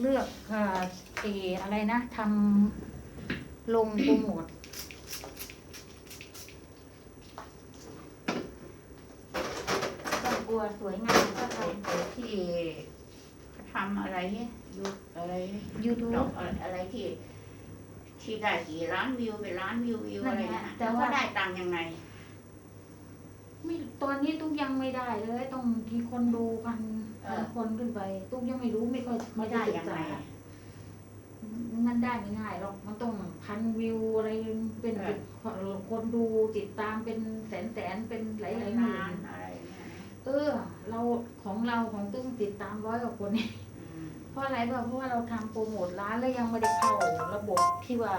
เลือกเอ่อเอออะไรนะทำลงโปรโมทก็กลัวสวยงามก็ทไอ้ที่ทำอะไรเนี่ยยูอะไรำยูทูดอบกอะไรอะไรที่ ที่ได้กี่ล้านวิวเป็นล้านวิววิวนั่อะนไรไงนะแต่แต่ว่า ว่าได้ตังค์ยังไง ไม่ตอนนี้ตุ๊กยังไม่ได้เลยต้องมีคนดูพัน เอพัอนคนขึ้นไป ตุ๊กยังไม่รู้ไม่ค่อยไม่ได้ยังไงศึกษามันได้ไม่ง่ายหรอกมันต้องพันวิวอะไรเป็นเออคนดูติดตามเป็นแสนแสนเป็นหลายหลายๆหมื่นานนอะไรเนี่ยนะเออ เราของเราของตุ้งติดตามร้อยกว่าคนเนี่ยอืมเพราะอะไรเปล่าเพราะว่าเราทำโปรโมทร้านแล้วยังไม่ได้เข้าระบบที่ว่า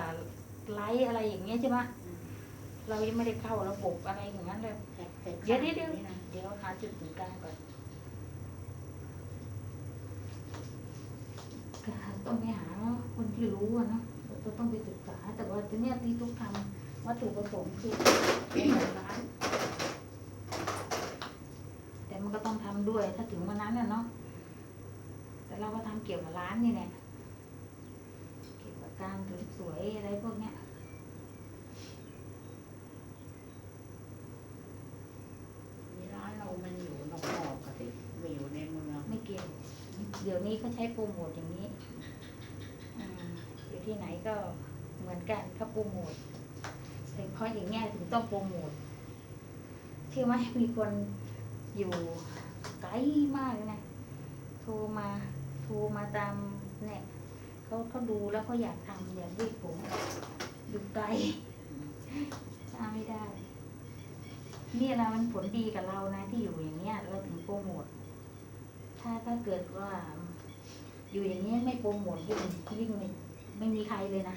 ไลฟ์อะไรอย่างเงี้ยใช่ไหมอืมเรายังไม่ได้เข้าระบบอะไรอย่างนั้นเลยแต่แต่เดี๋ยวเดี๋ยวเดี๋ยวนี่นะเดี๋ยวหาจุดศูนย์กลางก่อน ต้องไปหาคนที่รู้อะเนาะเราต้องไปศึกษา แต่ว่าทีเนี้ยที่ทุกทำวัตถุประสงค์คือเป็นแบบร้านแต่มันก็ต้องทำด้วย ถ้าถึงวันนั้นน่ะเนาะแต่เราก็ทำเกี่ยวกับร้านนี่แหละเกี่ยวกับการสวยๆอะไรพวกเนี้ยนี่ร้านเรามันอยู่นอกๆอะสิไม่อยู่ในเมืองไม่เกี่ยว เดี๋ยวนี้เขาใช้โปรโมทอย่างนี้อ่าอยู่ ที่ไหนก็เหมือนกันเขาโปรโมทเพราะอย่างเงี้ยถึงต้องโปรโมทเชื่อไหมมีคนอยู่ไกลมากเลยนะโทรมาโทรมาตามเนี่ยเขาเขาดูแล้วเขาอยากทำอยากยืดผมอยู่ไกลทำไม่ได้นี่เรามันผลดีกับเรานะ ที่อยู่อย่างเงี้ยเราถึงโปรโมทถ้าถ้าเกิดว่า อยู่อย่างนี้ยไม่โปรโมทยิ่งยิ่ง ไม่มีใครเลยนะ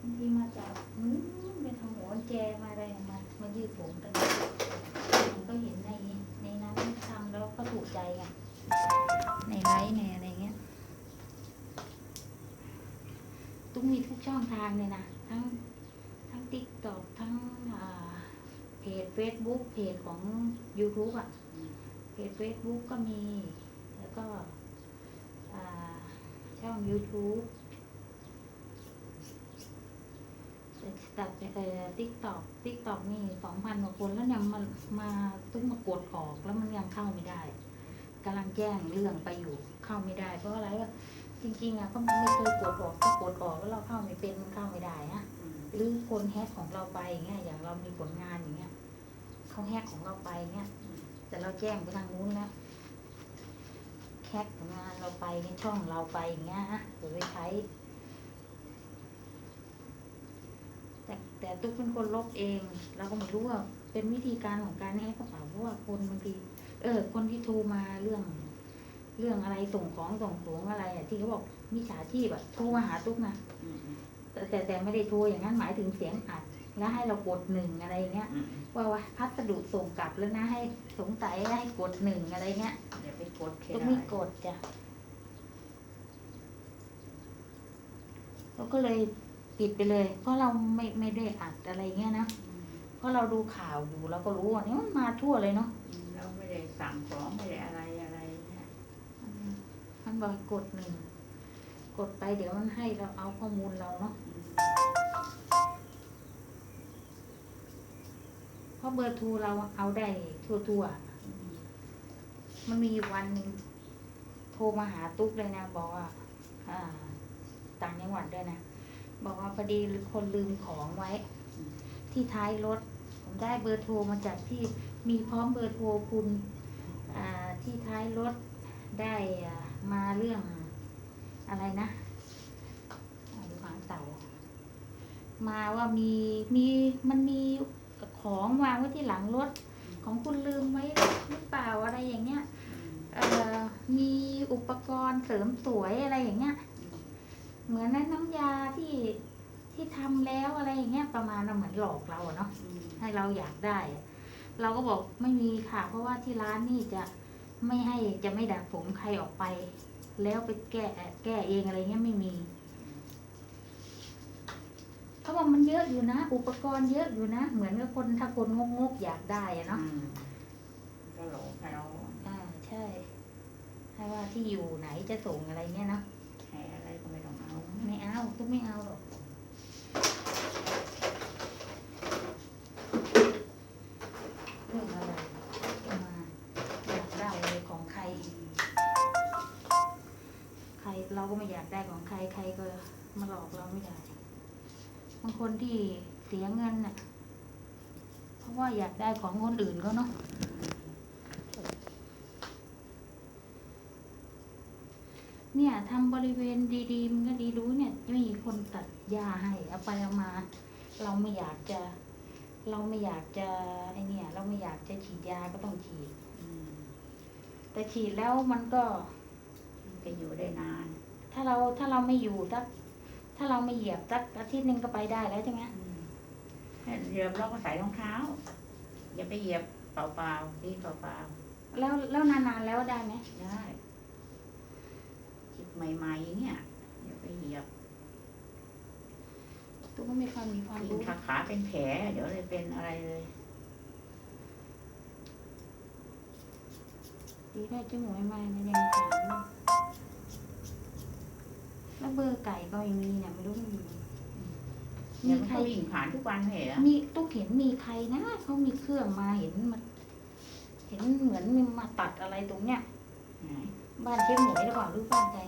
บางทีมาจากอืมเป็นทำหัวแจมาอะไรมามายืดผมกันมันก็เห็นในในนั้นทำแล้วก็ถูกใจไงในไลฟ์ในอะไรเงี้ยต้องมีทุกช่องทางเลยนะ ทั้งทั้งติ๊กต็อกทั้ง จ Facebook เพจของ YouTube อะ เพจ Facebook ก็มี แล้วก็ช่อง YouTube ตัดเอ่อติ๊กต็อกติ๊กตอกนี่สองพันกว่าคนแล้วเนี่ยมามาต้องมากดออกแล้วมันยังเข้าไม่ได้กำลังแจ้งเรื่องไปอยู่เข้าไม่ได้ เพราะอะไรว่าจริงๆอะก็ไม่เคยกดออกก็กดออกแล้วเราเข้าไม่เป็นมันเข้าไม่ได้นะหรือคนแฮกของเราไปอย่างเงี้ยอย่างเรามีผลงานอย่างเงี้ย เขาแฮกของเราไปเงี้ยแต่เราแจ้งไปทางนู้นแล้วแฮกผลงานเราไปในช่องเราไปอย่างเงี้ยฮะหรือไปใช้ แต่แต่ตุ๊กเป็นคนลบเองเราก็ไม่รู้ว่าเป็นวิธีการของการแฮกกระเป๋าเพราะว่าคนบางทีเออ คนที่โทรมาเรื่อง เรื่องอะไรส่งของส่งของอะไรอะที่เขาบอกมิจฉาชีพอะโทรมาหาตุ๊กนะอืมอืมแต่แต่แต่ไม่ได้โทรอย่างนั้นหมายถึงเสียงอัด แล้วให้เรากดหนึ่งอะไรเงี้ยอืมว่าว่าพัสดุส่งกลับแล้วนะให้สงสัยให้กดหนึ่งอะไรเงี้ยเดี๋ยวไปกดแค่ต้องไหนมีกดจ้ะเราก็เลยปิดไปเลย เพราะเราไม่ไม่ได้อัดอะไรเงี้ยนะอืมเพราะเราดูข่าวอยู่เราก็รู้ว่านี่มันมาทั่วเลยเนาะอืมเราไม่ได้สั่งของไม่ได้อะไรอะไรเนี่ยอืมมันบอกให้กดหนึ่งกดไปเดี๋ยวมันให้เราเอาข้อมูลเราเนาะ ราะเบอร์โทรเราเอาได้ทั่วๆมมันมีวันหนึ่งโทรมาหาตุ๊กเลยนะ บอกว่าต่างจังหวัดด้วยนะ บอกว่าพอดีคนลืมของไว้ ที่ท้ายรถ ผมได้เบอร์โทรมาจากที่มีพร้อมเบอร์โทรคุณที่ท้ายรถได้มาเรื่องอะไรนะอ่าดูหางเต่ามาว่ามีมีมันมี ของวางไว้ที่หลังรถ ของคุณลืมไว้หรือเปล่าอะไรอย่างเงี้ยเอ่อมีอุปกรณ์เสริมสวยอะไรอย่างเงี้ย เหมือนนั้นน้ำยาที่ที่ทำแล้วอะไรอย่างเงี้ยประมาณว่าเหมือนหลอกเราอะเนาะอืมให้เราอยากได้อะเราก็บอกไม่มีค่ะ เพราะว่าที่ร้านนี่จะไม่ให้จะไม่ดัดผมใครออกไป แล้วไปแก้แก้เองอะไรเงี้ยไม่มี เขาบอกมันเยอะอยู่นะ อุปกรณ์เยอะอยู่นะ เหมือนกับคนถ้าคนงกๆอยากได้อะเนาะอืมก็หลงให้เราอ่าใช่ให้ว่าที่อยู่ไหนจะส่งอะไรเงี้ยเนาะแห่อะไรก็ไม่ต้องเอา ไม่เอาก็ไม่เอาหรอกเรื่องอะไรจะมาอยากได้อะไรของใคร ใครเราก็ไม่อยากได้ของใครใครก็มาหลอกเราไม่ได้บางคนที่เสียเงินน่ะ เพราะว่าอยากได้ของคนอื่นเขาเนาะเนี่ยทำบริเวณดีๆมันก็ดีรู้เนี่ยไม่มีคนตัดหญ้าให้เอาไปเอามา เราไม่อยากจะ เราไม่อยากจะไอเนี่ย เราไม่อยากจะฉีดยาก็ต้องฉีดแต่ฉีดแล้วมันก็มันก็อยู่ได้นาน ถ้าเราถ้าเราไม่อยู่สัก ถ้าเราไม่เหยียบสักอาทิตย์หนึ่งก็ไปได้แล้วใช่ไหมอืมให้เหยียบเราก็ใส่รองเท้า อย่าไปเหยียบเปล่าๆที่เปล่าแล้วแล้วนานๆแล้วได้ไหมๆได้จิตใหม่ๆเนี่ยอย่าไปเหยียบตุ๊กก็ไม่ค่อยมีความยิ่งรู้ถ้าขาเป็นแผลเดี๋ยวเลยเป็นอะไรเลยดีได้จมูกไม่ไหม้นะยังถา มอยู่แล้วเบอร์ไก่ก็ยังมีเนี่ยไม่รู้มันอยู่เดี๋มียวมันใครก็วิ่งผ่านทุกวันเหรอมีตุ๊กเห็นมีใครนะเขามีเครื่องมาเห็นมันเห็นเหมือนมีมาตัดอะไรตรงเนี้ยไหนบ้านเจ๊หมวยหรือเปล่าหรือบ้านใคร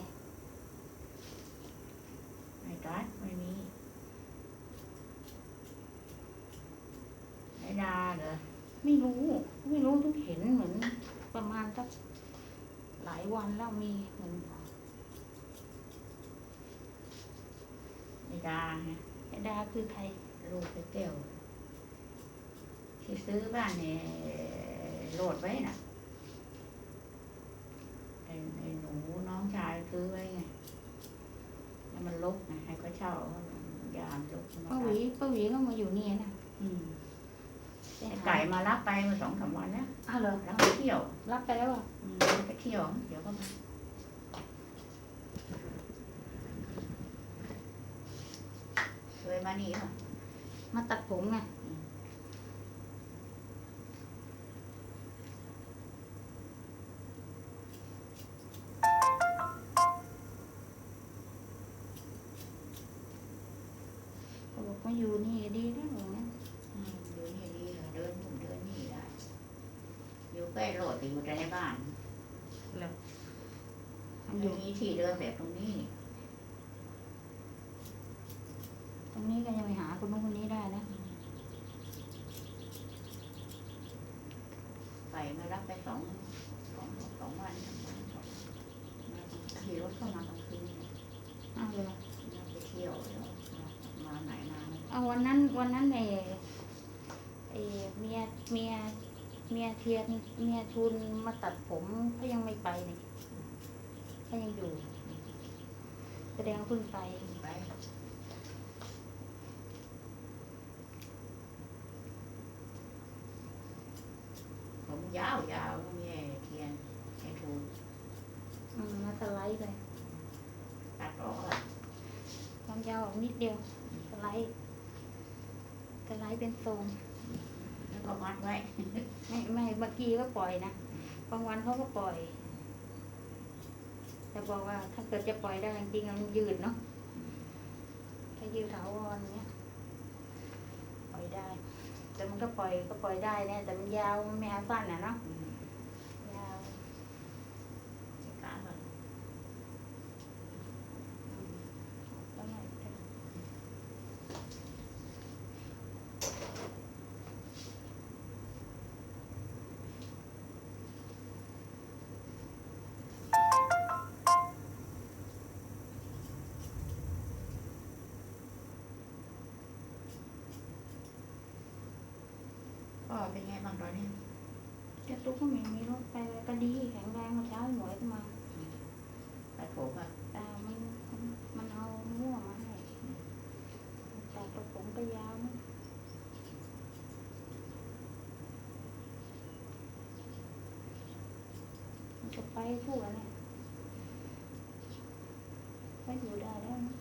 ไม่กัดไม่มีไอ้ดาเหรอไม่รู้ ไม่รู้ตุ๊กเห็นเหมือน ประมาณสักหลายวันแล้วมีเหมือน ไอ้ ดาฮะไอ้ดาคือใครลูกไอ้เตี้ยวที่ซื้อบ้านเนี่ยโหลดไว้น่ะไอ้ไอ้หนูน้องชายซื้อไว้ไงแล้วมันลกไงให้เขาเช่ายามลกมาป้าหวีป้าหวีก็มาอยู่นี่นะอืมไปไอ้หาไก่มารับไปเมื่อสองสามวันแล้วอ้าวเหรอรับไปเที่ยว รับไปแล้วอะอืมไปเที่ยว เดี๋ยวก็มาเคย มานี่ป่ะ มาตัดผมไงเขาบอกมาอยู่นี่ดีนะอย่างนั้นอืมอยู่นี่ดีเหรอเดินนู่นเดินนี่ได้อยู่ใกล้โหลดแต่อยู่แต่ในบ้านมันออยู่ยู่นี้ที่เดิมแบบตรงนี้ ต รงนี้ก็ยังไปหาคนนู้นคนนี้ได้นะ ไปมารับไปสองสองสองวันสามวันสองมาขี่รถเข้ามากลางคืนเนี่ยอ้าวเหรอมาไปเที่ยวแล้วมาไหนมาไหนเอาวันนั้นวันนั้นไอ้ไอ้เมียเมียเมียเทียนเมียทุนมาตัดผมเขายังไม่ไปนี่เขายังอยู่ แสดงว่าเพิ่งไปไป ยาวยาวก็มีไอ้เทียนไอ้ทูนอืมมาสไลด์ไปตัดออกอะความยาวออกนิดเดียวสไลด์สไลด์เป็นทรงแล้วก็มัดไว้ ไม่ไม่เมื่อกี้ก็ปล่อยนะบางวันเขาก็ปล่อยแต่บอกว่าถ้าเกิดจะปล่อยได้จริงๆมันยืดเนาะถ้ายืดถาวรเนี้ยปล่อยได้ แต่มันก็ปล่อยก็ปล่อยได้เนี่ยแต่มันยาวมันไม่เอาสั้นอะเนาะ อืม ยาว จัดการก่อน อืมแล้วไง พ่อเป็นไงบ้างตอนนี้เจ้าตุ๊กก็ไม่มีรถไปเลยก็ดีแข็งแรงเมื่อเช้าหมวยก็มาตัดผมอะแต่มันมันมันเอาม่วงมาให้แต่กระผมก็ยาวนะมันจะไปทั่วเนี่ยก็อยู่ได้แล้วนะ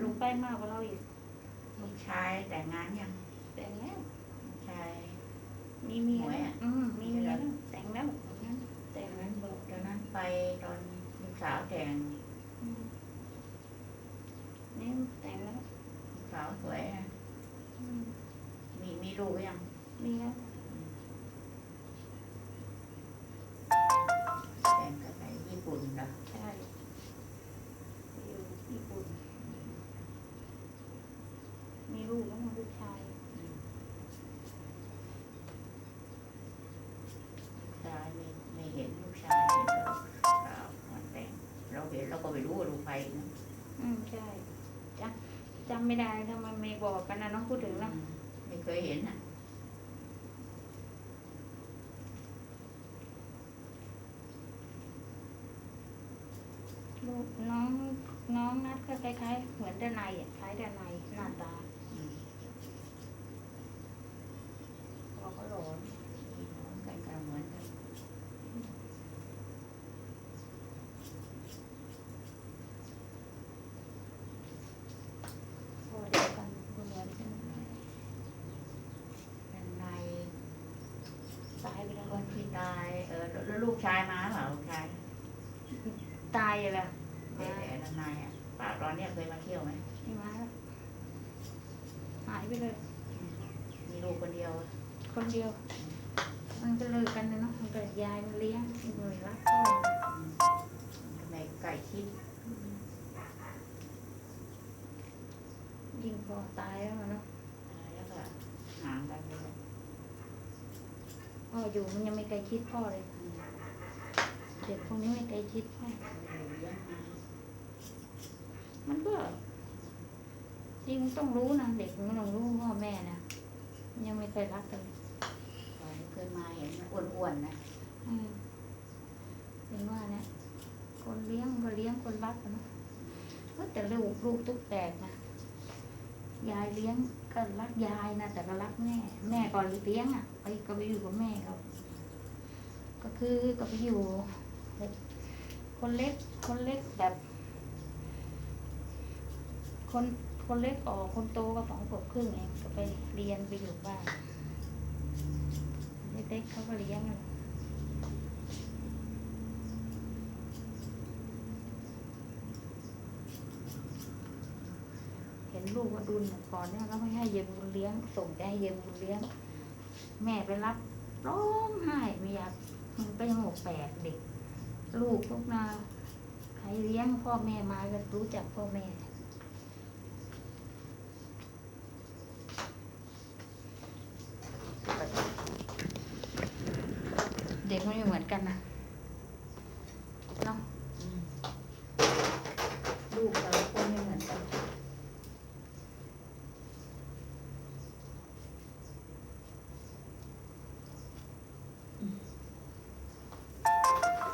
ลูกไปมากกว่าเราอีกลูกชายแต่งงานยังแต่งแล้วลูกชาย มีเมียหวยแล้วอะอืมมีเมียแล้วแต่งแล้วงั้นแต่แต่งนั้นบอกตอนนั้นไปตอนลูกสาวแต่งอืมนี่แต่งแล้วลูกสาวสวยนะอืมมีมีลูกหรือยัง จำไม่ได้ทำไมไม่บอกกันนะเน้องพูดถึงเนอะไม่เคยเห็นอะลูกน้องน้องนัดก็คล้ายๆ เหมือนด้านในอะคล้ายด้านในหน้าตา อืม เราก็หลอน พี่น้องกันก็เหมือนกัน พอเดียวกันเหมือนกัน เป็นใน ตายไปแล้ว คนที่ ตายเออแล้วลูกชายมาเปล่าลูกชายตายเลยล่ะแต่แต่ทนายอะป่าตอนเนี้ยเคยมาเที่ยวไหมไม่มาแล้วหายไปเลย มีลูกคนเดียว คนเดียว มันก็เลิกกันนะเนาะมันก็ยายมันเลี้ยงหน่วยรักพ่ออืมทำไมใกล้ชิดยิงพอตายแล้วอะเนาะ อะไรแล้วก็ห่างกันไปเลย พ่ออยู่มันยังไม่ใกล้ชิดพ่อเลยอืมเด็กพวกนี้ไม่ใกล้ชิดพ่ออยู่เลี้ยงมามันก็จริงต้องรู้นะเด็กมันต้องรู้พ่อแม่นะมันยังไม่เคยรักกันตอนที่เคยมาเห็นมันอ้วนๆนะอืมเป็นว่าเนี่ยคนเลี้ยงก็เลี้ยงคนรักกันเนอะเอ้ยแต่ลูกลูกตุ๊กแตกนะยายเลี้ยง ก็รักยายนะแต่ก็รักแม่ แม่ก่อนเลี้ยงอะไปก็ไปอยู่กับแม่เขาก็คือก็ไปอยู่คนเล็กคนเล็กแบบ คนคนเล็กออกคนโตก็สองขวบครึ่งเองก็ไปเรียนไปอยู่บ้านเล็กๆเขาก็เลี้ยงอะเห็น ลูกว่าดุลน่ะก่อนเนี่ยเขาไม่ให้เยมบุญเลี้ยง ส่งไปให้เยมบุญเลี้ยง แม่ไปรับร้องไห้ไม่อยากมันก็ยังหกแปดเด็ก ลูกทุกนาใครเลี้ยงพ่อแม่มาก็รู้จักพ่อแม่เด็กไม่เหมือนกันนะเนาะ อืม ลูกแต่ละคนไม่เหมือนกัน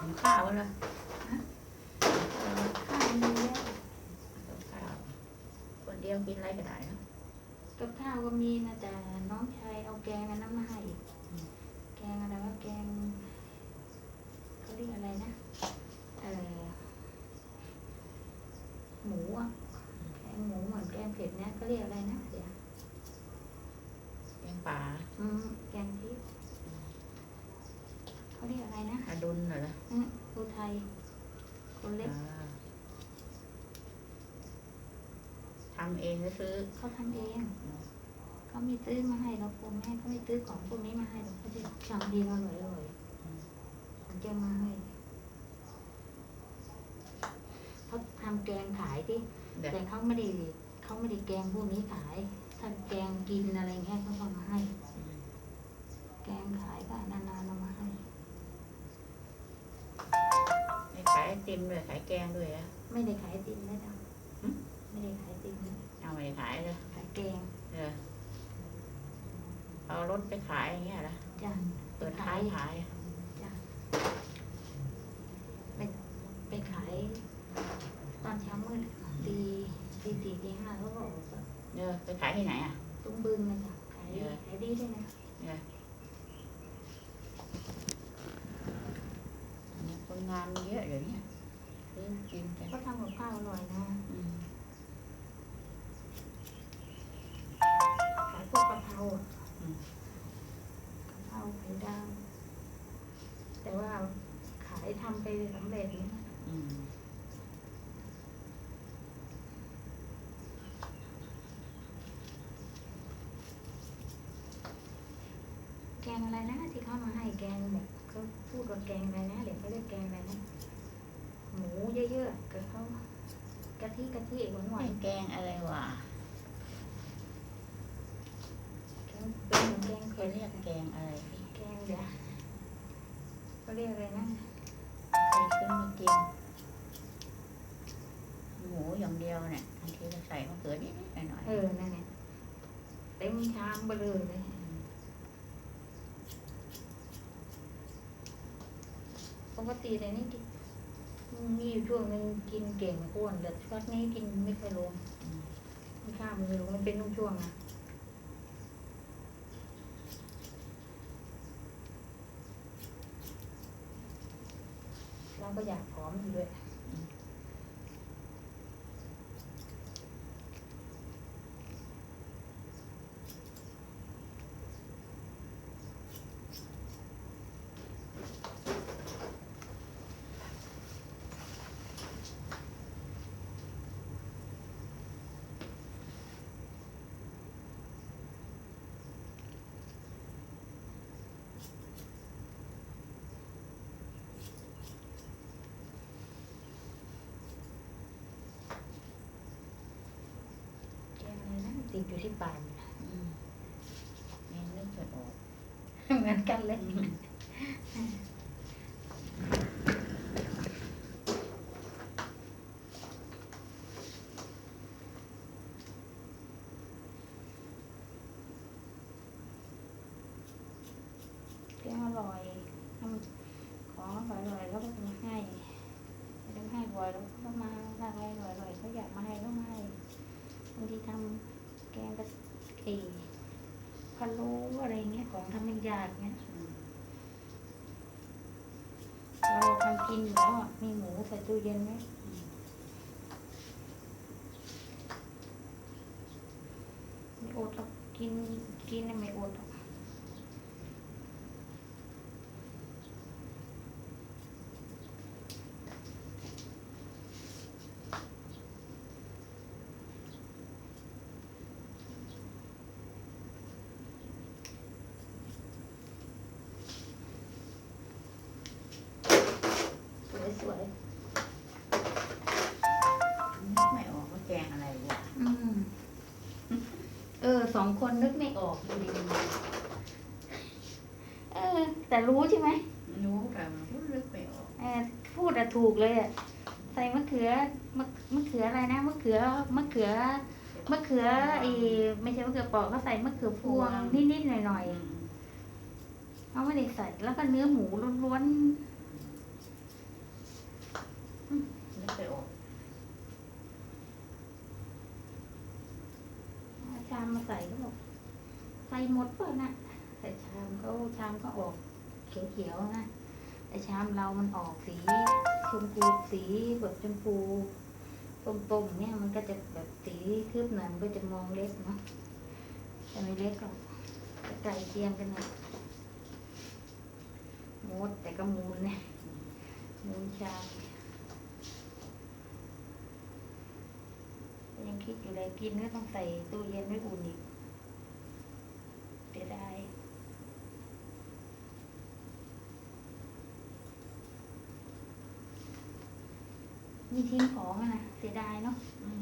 ถึงข้าวแล้วข้าวมีแล้วกับข้าวคนเดียวกินอะไรก็ได้นะกับข้าวก็มีนะแต่น้องชายเอาแกงอันนั้นมาให้อีกแกงอะไรว่าแกงเขาเรียกอะไรนะเออหมูอะแกงหมูเหมือนแกงเผ็ดเนี่ยเขาเรียกอะไรนะเดี๋ยว แกงป่า อืมแกงพริกเขาเรียกอะไร นะอาดุลเหรออืมอุทัยคนเล็กอ่าทำเองหรือซื้อเขาทำเองเขาไม่ซื้อมาให้เราคุณแม่เขาไม่ซื้อของพวกนี้มาให้เราเขาจะทำดีอร่อยอร่อยเขาจะมาให้เขาทำแกงขายที่ เดี๋ยวแต่เขาไม่ได้เขาไม่ได้แกงพวกนี้ขาย ถ้าแกงกินอะไรเงี้ยเขาก็มาให้ แกงขายก็นาน ติมด้วยขายแกงด้วยอะไม่ได้ขายติมไม่ทหึำไม่ได้ขายติมนะเอาไปขายเลยขายแกงเออเอารถไปขายอย่างเงี้ยเหรอจ้ะเปิดท้ายขายไปขาย ตอนเช้ามืดตีตีสี่ตีห้าเขาก็ออกเออไปขายที่ไหนอะ ตรงบึงนะจ๊ะขายเยอะขายดีด้วยนะ คนงานมีเยอะเดี๋ยวนี้ซื้อกินกัน ก็ทำกับข้าวอร่อยนะ อืม ไม่ได้สำเร็จเนี่ย อืม แกงอะไรนะที่เขามาให้แกงแบบเขาพูดว่าแกงอะไรนะเด็กเขาเรียกแกงอะไรนะหมูเยอะๆกับเขากะทิกะทิหวานหวาไอ้นแกงอะไรวะแกงเป็นเหมือนแกงเขาเรียกแกงอะไรพี่แกงเดี๋ยวเขาเรียกอะไรนะเคยขึ้นมากินหมูอย่างเดียวเนี่ยบางทีเราใส่มะเขือนิดๆหน่อยๆเออนั่นแหละเต็มชามเบลอเลย ปกติแต่นี่มีอยู่ช่วงหนึงกินเก่งอ้วนแต่ช่วงนี้กินไม่ค่อยลงไม่ข้ามมือลงมันเป็นช่วงๆนะเราก็อยากผอมอยู่ด้วย ติดอยู่ที่ปากเนี่ยอืมนี่นึกไม่ออกเหมือนกันเลยแกงอร่อยทำของอร่อยๆแล้วก็จะมาให้ไม่ต้องให้บ่อยแล้วก็มาถ้าอะไรอร่อยๆเขาอยากมาให้ก็มาให้บางทีทำ แกงกะเอพะโล้อะไรเงี้ยของทำเป็นยากเงี้ยเราทำกินอยู่แล้วมีหมูใส่ตู้เย็นไหมมไม่อดหรอกกินกินไม่อดหรอก สวยสวยนึกไม่ออกว่าแกงอะไรวะๆอืมเออสองคนนึกไม่ออกอยู่ดีเออ แต่รู้ใช่ไหมรู้แต่มันพูดนึกไม่ออกเออพูดอะถูกเลยอะใส่มะเขือมะมะเขืออะไรนะมะเขือมะเขือมะเขือไอไม่ใช่มะเขือเปอกก็ใส่มะเขือพวงนิดๆหน่อยอืมๆเขาไม่ได้ใส่แล้วก็เนื้อหมูล้วนนึกไม่ออก ๆเอา ชามมาใส่ก็บอกใส่หมดเปล่านะแต่ชามเขาชามก็ออกเขียวๆนะแต่ชามเรามันออกสีชมพูสีแบบชมพูต้มๆเนี่ยมันก็จะแบบสีทึบหน่อยมันก็จะมองเล็กเนาะแต่ไม่เล็กหรอกจะไกลเคียงกันนะมดแต่ก็มูลเนี่ยมูลชามยัง คิดอยู่เลยกินก็ต้องใส่ตู้เย็นไว้อุ่นอีกเสียดายมีทิ้งของอะนะเสียดายเนาะอืม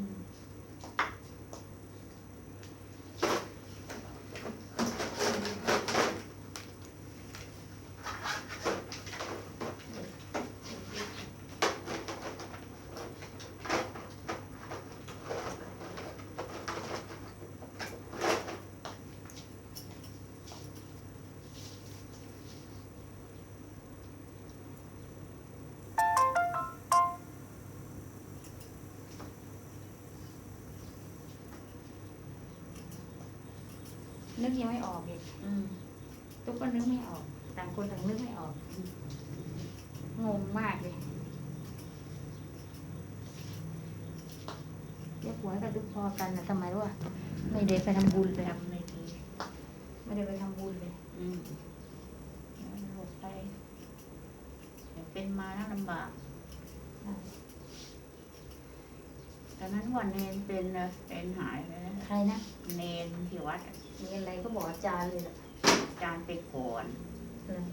นึกยังไม่ออกอีกอืมตุ๊กก็นึกไม่ออกต่างคนต่างนึกไม่ออกงงมากเลยเรียกหัวกับทุกพอกันนะทำไมวะไม่ได้ไปทำบุญเลยทำไม่ดีไม่ได้ไปทำบุญเลยอืมหลบไปแต่แต่เป็นมาแล้วลำบากตอนนั้นวันเนนเป็นนะเป็นหายไปแล้วใครนะ เนนที่วัดอะ มีอะไรก็บอกอาจารย์เลยแหละอาจารย์ไปก่อนเออ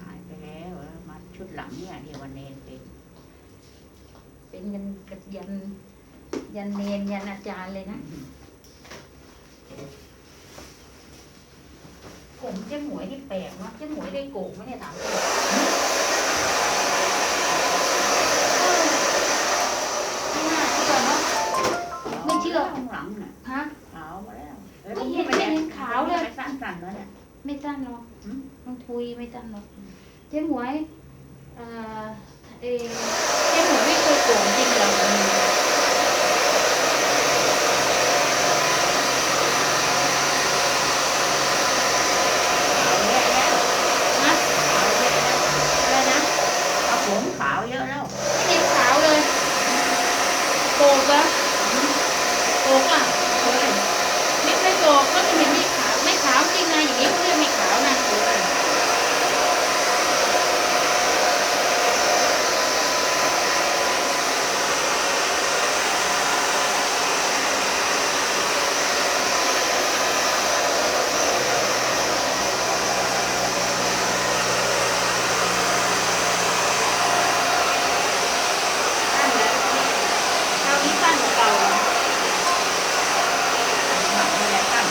หายไปแล้วแล้วมาชุดหลังเนี่ยที่วันเนนเป็นเป็นยันกับยัน ยันเนนยันอาจารย์เลยนะ ผมเจ๊หมวยที่แปลกเนาะเจ๊หมวยได้โกงไหมเนี่ยถามจริงเออไม่น่าเชื่อเนาะไม่เชื่อข้างหลังน่ะฮะขาวมาแล้ว ไม่เห็นไม่เห็นขาวเลยไปสั้นๆแล้วเนี่ย ไม่สั้นหรอกหืมน้องทุยไม่สั้นหรอกเจ๊หมวยเอ่อเออเจ๊หมวยไม่เคยโกงจริงเหรอ ขาวเยอะแล้ว ฮะ ขาวเยอะแล้ว อะไรนะ เอาผมขาวเยอะแล้ว ไม่เห็นขาวเลยโกงปะโกงอะ เฮ้ย ไม่เคยโกงก็ไม่เห็นไม่ขาวไม่ขาวจริงนะอย่างนี้เขาเรียกไม่ขาวนะ สั้นแล้วคราวนี้สั้นกว่าเก่าอะ หลังไม่ได้ตั้ง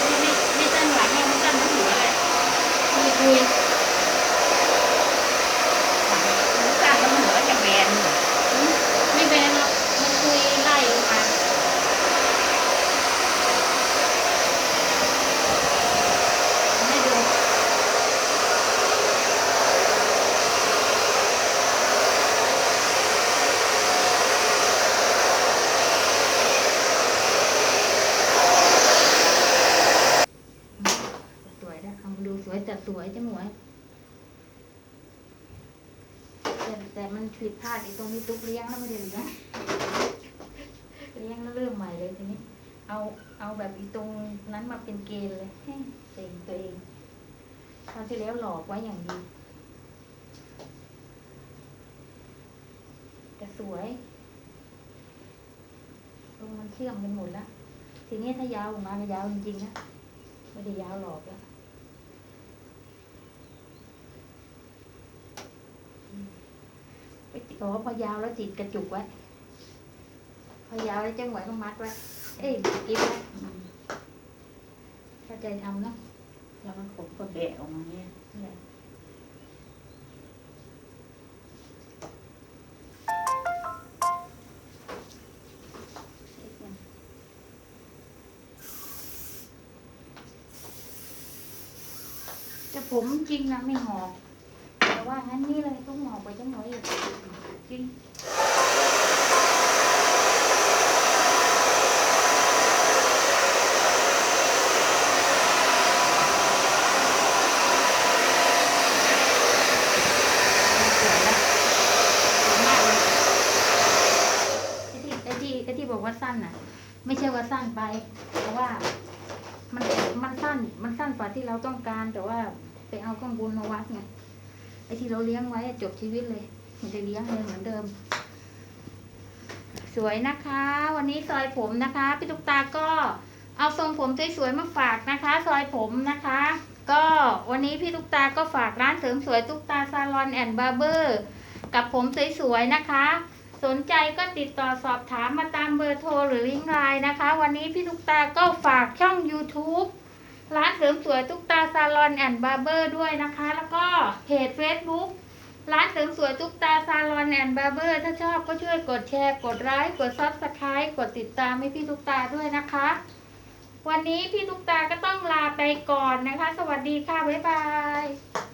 ไม่ไม่ไม่สั้นหลังเนี่ยมันสั้นทั้งหัวเลยคุยคุย ตั้งแล้วมันเหมือนจะแบน ไม่แบนหรอกมันคุยไล่ลงมาให้ดู สวยนะเอาดูสวยแต่สวยจะหมวยแต่แต่มันผิดพลาดอีกตรงที่ตุ๊กเลี้ยงแล้วไม่ได้เลี้ยงเลี้ยงแล้วเริ่มใหม่เลยทีนี้ เอาเอาแบบอีตรงนั้นมาเป็นเกณฑ์เลยเฮ้ยเต็งตัวเองคราวที่แล้วหลอกไว้อย่างดีแต่สวยตรงมันเชื่อมกันหมดแล้วทีนี้ถ้ายาวออกมาก็ยาวจริงๆนะไม่ได้ยาวหลอกแล้ว ไป ติดอ๋อพอยาวแล้วติดกระจุกไว้ พอยาวแล้วจังหวะก็มัดไว้ เอ้ยกิ๊บไว้เข้าใจทำเนาะแล้วมันผมก็แบะออกมาเนี่ยเนี่ยแต่ผมจริงนะไม่หอกแต่ว่างั้นนี่เลยต้องหอกไปจังหน่อยอีก จริงสวยนะสวยมากเลยไอ้ที่ไอ้ที่ไอ้ที่บอกว่าสั้นน่ะ ไม่ใช่ว่าสั้นไป เพราะว่ามันมันสั้นมันสั้นกว่าที่เราต้องการ แต่ว่าไปเอาข้างบนมาวัดไงไอ้ที่เราเลี้ยงไว้จบชีวิตเลย มันจะเลี้ยงเลยเหมือนเดิม สวยนะคะ วันนี้ซอยผมนะคะ พี่ตุ๊กตาก็เอาทรงผมสวยๆมาฝากนะคะ ซอยผมนะคะ ก็วันนี้พี่ตุ๊กตาก็ฝากร้านเสริมสวยตุ๊กตาซาลอนแอนด์บาร์เบอร์กับผมสวยๆนะคะ สนใจก็ติดต่อสอบถามมาตามเบอร์โทรหรือลิงก์ไลน์นะคะ วันนี้พี่ตุ๊กตาก็ฝากช่อง YouTube ร้านเสริมสวยตุ๊กตาซาลอนแอนด์บาร์เบอร์ด้วยนะคะ แล้วก็เพจ Facebook ร้านเสริมสวยตุ๊กตาซาลอนแอนด์บาร์เบอร์ ถ้าชอบก็ช่วยกดแชร์ กดไลค์กดซับสไครต์กดติดตามให้พี่ตุ๊กตาด้วยนะคะ วันนี้พี่ตุ๊กตาก็ต้องลาไปก่อนนะคะ สวัสดีค่ะ บ๊ายบาย